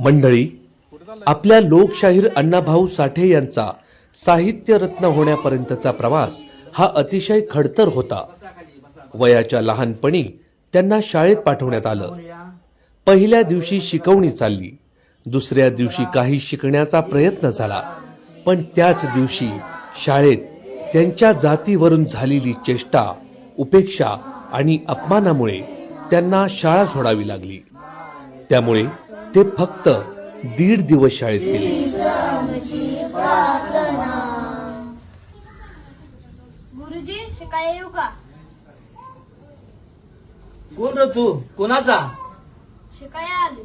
मंडळी आपल्या लोकशाहीर अण्णाभाऊ साठे यांचा साहित्य रत्न होण्यापर्यंतचा प्रवास हा अतिशय खडतर होता. वयाच्या लहानपणी त्यांना शाळेत पाठवण्यात आलं. पहिल्या दिवशी शिकवणी चालली. दुसऱ्या दिवशी काही शिकण्याचा प्रयत्न झाला. पण त्याच दिवशी शाळेत त्यांच्या जातीवरून झालेली चेष्टा उपेक्षा आणि अपमानामुळे त्यांना शाळा सोडावी लागली. त्यामुळे ते फक्त दीड दिवस शाळेत गेले. गुरुजी शिकाय येऊ का? कोण रे तू? कोणाचा? शिकाय आले.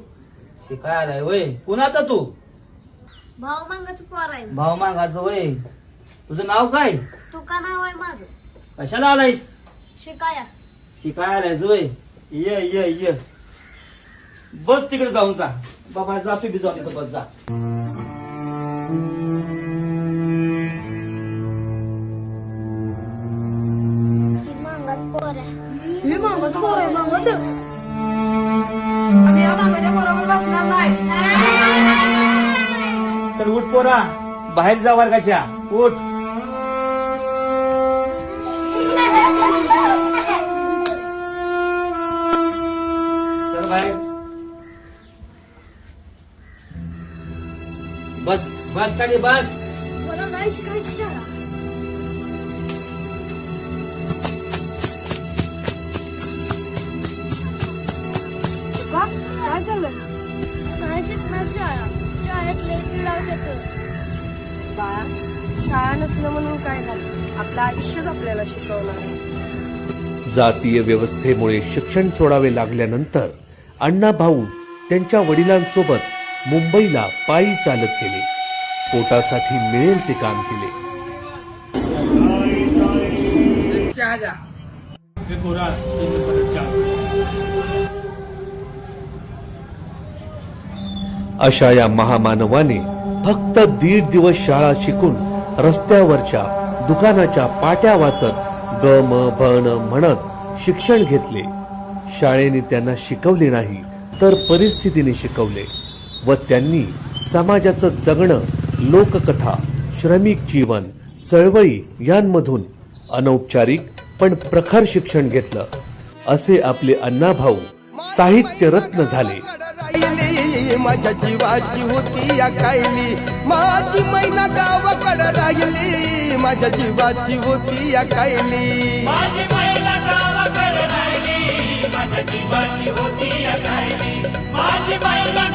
शिकाय आलाय वय. कोणाचा तू? भाऊ मंगाचं पोर आहे. भाऊ मागाचं वय. तुझं नाव काय? तू का नाव आहे माझं. कशाला आलायस? शिकाया. शिकाय आलायस वय. ये ये ये. बस तिकडे जाऊन जा. बाबा जा तू बी जाऊन तिथं बस जा. मंगात पोर. आहे मी मामाचं पोर आहे मामाचं आम्ही या मामाच्या बरोबर बसणार नाही. चल उठ पोरा. बाहेर जा वर्गाच्या. उठ. बस बस खाली बस. मला नाही शिकायची शाळा. का? काय झालं? नाही शिकणार शाळा. शाळेत लई चिडाव येतो बाळा शाळा नसणं म्हणून काय झालं? आपलं आयुष्यच आपल्याला शिकवणार आहे. जातीय व्यवस्थेमुळे शिक्षण सोडावे लागल्यानंतर अण्णा भाऊ त्यांच्या वडिलांसोबत मुंबईला पायी चालत गेले. पोटासाठी मिळेल ते काम केले. अशा या महामानवाने फक्त दीड दिवस शाळा शिकून रस्त्यावरच्या दुकानाच्या पाट्या वाचत ग म भण म्हणत शिक्षण घेतले. शाळेने त्यांना शिकवले नाही तर परिस्थितीने शिकवले. व त्यांनी समाजाचं जगणं लोककथा श्रमिक जीवन चळवळी यांमधून अनौपचारिक पण प्रखर शिक्षण घेतलं. असे आपले अण्णाभाऊ साहित्य रत्न झाले. माझ्या जीवाची होती या कायली. माझी मैना गावाकडे राहिली. माझ्या जीवाची होती या कायली. माझी महिला गावाकडे राहिली. माझ्या जीवाची होती या राहिली माझी महिला